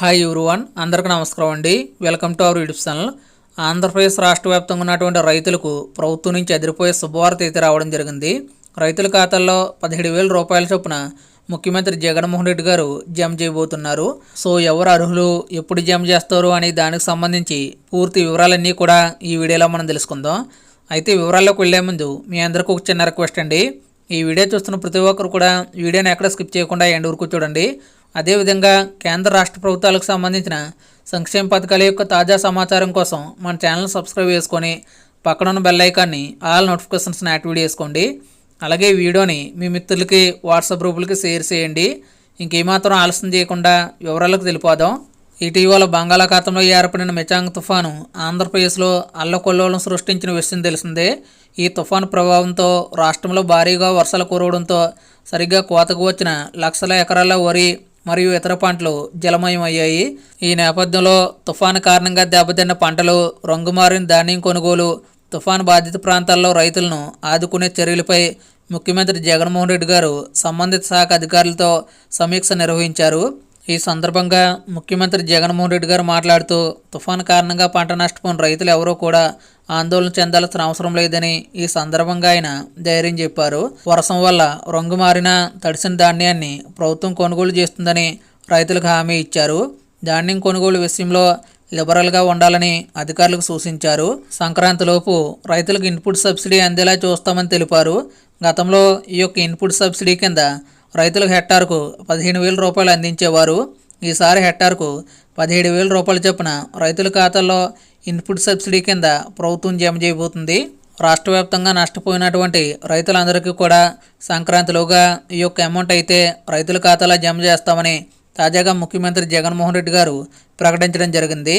Hi one అందరికీ నమస్కారం అండి. Welcome to our YouTube channel Andhra Pradesh రాష్ట్ర వ్యాప్తంగా ఉన్నటువంటి రైతులకు ప్రభుత్వం నుంచి ఎదిరిపోయే శుభవార్త అయితే రావడం జరిగింది. రైతుల ఖాతాల్లో పదిహేడు వేల రూపాయల చొప్పున ముఖ్యమంత్రి జగన్మోహన్ రెడ్డి గారు జమ చేయబోతున్నారు. సో ఎవరు అర్హులు ఎప్పుడు జమ చేస్తారు అనే దానికి సంబంధించి పూర్తి వివరాలన్నీ కూడా ఈ వీడియోలో మనం తెలుసుకుందాం. అయితే వివరాల్లోకి వెళ్ళే ముందు మీ అందరికీ ఒక చిన్న రిక్వెస్ట్ అండి. ఈ వీడియో చూస్తున్న ప్రతి ఒక్కరు కూడా వీడియోని ఎక్కడ స్కిప్ చేయకుండా ఎండ్ వరకు చూడండి. అదేవిధంగా కేంద్ర రాష్ట్ర ప్రభుత్వాలకు సంబంధించిన సంక్షేమ పథకాల యొక్క తాజా సమాచారం కోసం మన ఛానల్ సబ్స్క్రైబ్ చేసుకొని పక్కనున్న బెల్ ఐకాన్ని ఆల్ నోటిఫికేషన్స్ని యాక్టివేట్ చేసుకోండి. అలాగే ఈ వీడియోని మీ మిత్రులకి వాట్సాప్ గ్రూపులకి షేర్ చేయండి. ఇంకేమాత్రం ఆలస్యం చేయకుండా వివరాలకు తెలిపోదాం ఇటీవల బంగాళాఖాతంలో ఏర్పడిన మెచాంగ్ తుఫాను ఆంధ్రప్రదేశ్లో అల్లకొల్లోలం సృష్టించిన విషయం తెలిసిందే. ఈ తుఫాను ప్రభావంతో రాష్ట్రంలో భారీగా వర్షాలు కురవడంతో సరిగ్గా కోతకు వచ్చిన లక్షల ఎకరాల వరి మరియు ఇతర పంటలు జలమయం అయ్యాయి ఈ నేపథ్యంలో తుఫాను కారణంగా దెబ్బతిన్న పంటలు రంగుమారిన ధాన్యం కొనుగోలు తుఫాను బాధిత ప్రాంతాల్లో రైతులను ఆదుకునే చర్యలపై ముఖ్యమంత్రి జగన్మోహన్ రెడ్డి గారు సంబంధిత శాఖ అధికారులతో సమీక్ష నిర్వహించారు. ఈ సందర్భంగా ముఖ్యమంత్రి జగన్మోహన్ రెడ్డి గారు మాట్లాడుతూ తుఫాను కారణంగా పంట నష్టపోయిన రైతులు ఎవరూ కూడా ఆందోళన చెందాల్సిన అవసరం లేదని ఈ సందర్భంగా ఆయన ధైర్యం చెప్పారు. వర్షం వల్ల రంగు మారిన తడిసిన ధాన్యాన్ని ప్రభుత్వం కొనుగోలు చేస్తుందని రైతులకు హామీ ఇచ్చారు. ధాన్యం కొనుగోలు విషయంలో లిబరల్గా ఉండాలని అధికారులకు సూచించారు. సంక్రాంతిలోపు రైతులకు ఇన్పుట్ సబ్సిడీ అందేలా చూస్తామని తెలిపారు. గతంలో ఈ యొక్క ఇన్పుట్ సబ్సిడీ కింద రైతులకు హెక్టార్కు పదిహేను వేల రూపాయలు అందించేవారు. ఈసారి హెక్టార్కు పదిహేడు వేల రూపాయల చొప్పున రైతుల ఖాతాల్లో ఇన్పుట్ సబ్సిడీ కింద ప్రభుత్వం జమ చేయబోతుంది. రాష్ట్ర వ్యాప్తంగా నష్టపోయినటువంటి రైతులందరికీ కూడా సంక్రాంతిలోగా ఈ యొక్క అమౌంట్ అయితే రైతుల ఖాతాలో జమ చేస్తామని తాజాగా ముఖ్యమంత్రి జగన్మోహన్ రెడ్డి గారు ప్రకటించడం జరిగింది.